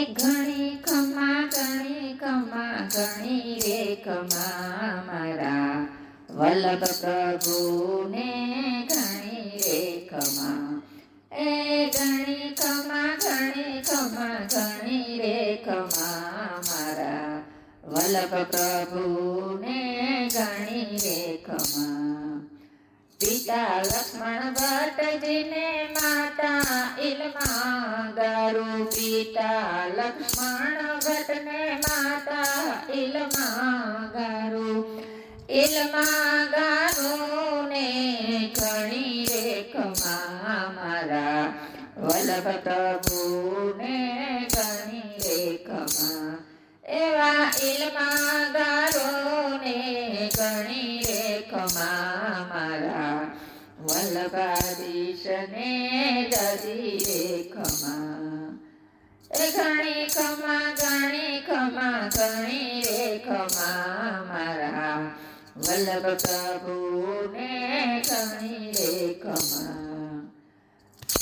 એ ઘણી ખમા ઘણી ખમા ઘણી રે ખમા મારા. વલ્લભ પ્રભુને ઘણી રે ખમા એ ઘણી ખમા ઘણી ખમા ઘણી રે ખમા મારા. વલ્લભ પ્રભુને ઘણી રે ખમા પિતા લક્ષ્મણ ભટ્ટજીને માતા ઇલમા ગારુ પિતા લક્ષ્મણ ભટ્ટને માતા ઇલમા ગારુ ઇલમા ગારુ ને ઘણી રે ખમા મારા વલ્લભ પ્રભુને ઘણી રે ખમા એવા ઇલમા ગારો ને ઘણી રેખમા મારા વલ્લભાધીશને જજી રે ખમા એ ઘણી ખમા ઘણી ખમા ઘણી રે ખમા મારા વલ્લભ પ્રભુને ઘણી રે ખમા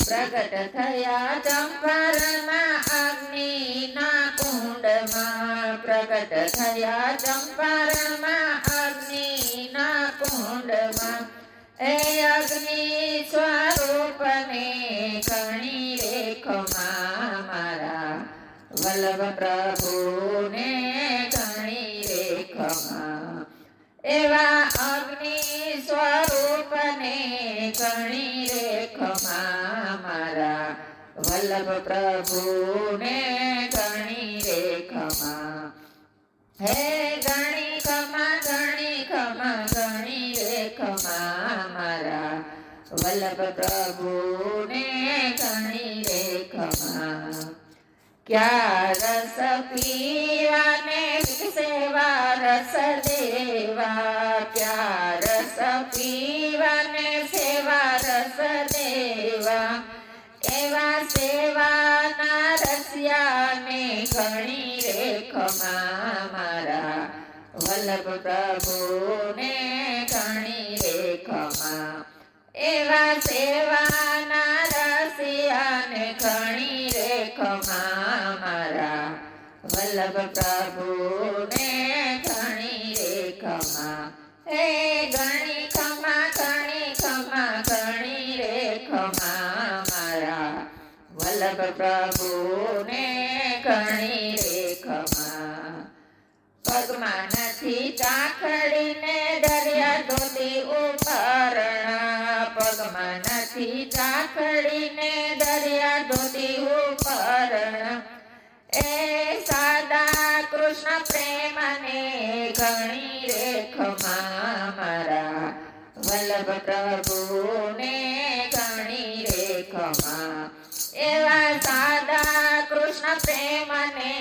પ્રગટ થયા ચંપારણમાં અગ્નિના કુંડમાં. પ્રગટ થયા ચંપારણમાં અગ્નિના કુંડમાં એ અગ્નિ સ્વરૂપને ઘણી રેખમાં મારા વલ્લભ પ્રભુને ઘણી રેખમાં. એવા અગ્નિ સ્વરૂપને ઘણી રેખમાં મારા વલ્લભ પ્રભુને ઘણી રેખમાં. હે ઘણી વલ્લભ પ્રભુને ઘણી રેખમાં ક્યાં રસ પીવાને સેવા રસ દેવા ક્યાં રસ પીવાને સેવા રસ દેવા એવા સેવાના રસિયાને ઘણી રેખમાં મારા વલ્લભ પ્રભુને એવા સેવાના રસિયાને ઘણી રેખમાં મારા. વલ્લભ પ્રભુને ઘણી રેખમાં. હે ઘણી ખમા ઘણી ખમા, ઘણી રેખમાં મારા. વલ્લભ પ્રભુને ઘણી રેખમાં. પગમાં નથી ચાખડીને દરિયા ધોતી નથી ચાખડીને દરિયા ધોતી ઉપરણા એ સાદા કૃષ્ણ પ્રેમને ઘણી રેખમાં મારા. વલ્લભ પ્રભુને ઘણી રેખમાં. એવા સાદા કૃષ્ણ પ્રેમને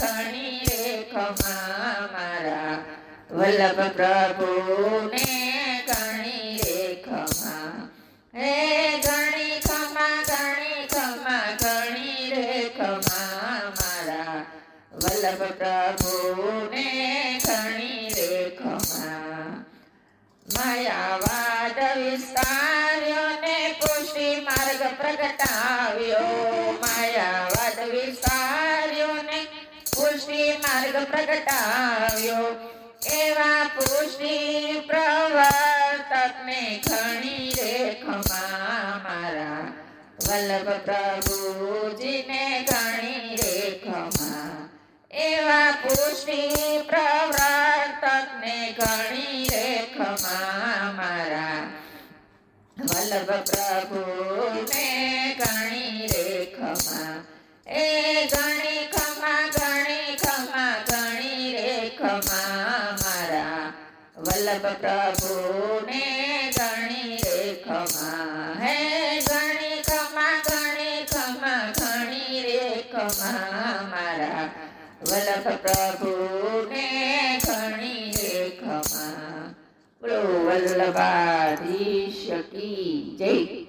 ઘણી રેખમાં મારા. વલ્લભ પ્રભુને વલ્લભ પ્રભુને ઘણી રેખમાં માયાવાદ વિસ્તાર્યો ને પુષ્ટિ માર્ગ પ્રગટાવ્યો. માયાવાદ વિસ્તાર્યો ને પુષ્ટિ માર્ગ પ્રગટાવ્યો. એવા પુષ્ટિ પ્રવર્તકને ઘણી રેખમાં મારા વલ્લભ પ્રભુજીને ઘણી રેખમાં એવા પુષ્ટિ પ્રવર્તકને ઘણી રેખમાં મારા. વલ્લભ પ્રભુને ઘણી રેખમાં એ ઘણી ખમા ઘણી ખમા, ઘણી રેખમાં મારા. વલ્લભ પ્રભુને ઘણી વલ્લભ પ્રભુને ઘણી રેખમાં. બોલો વલ્લભાધીશ કી જય.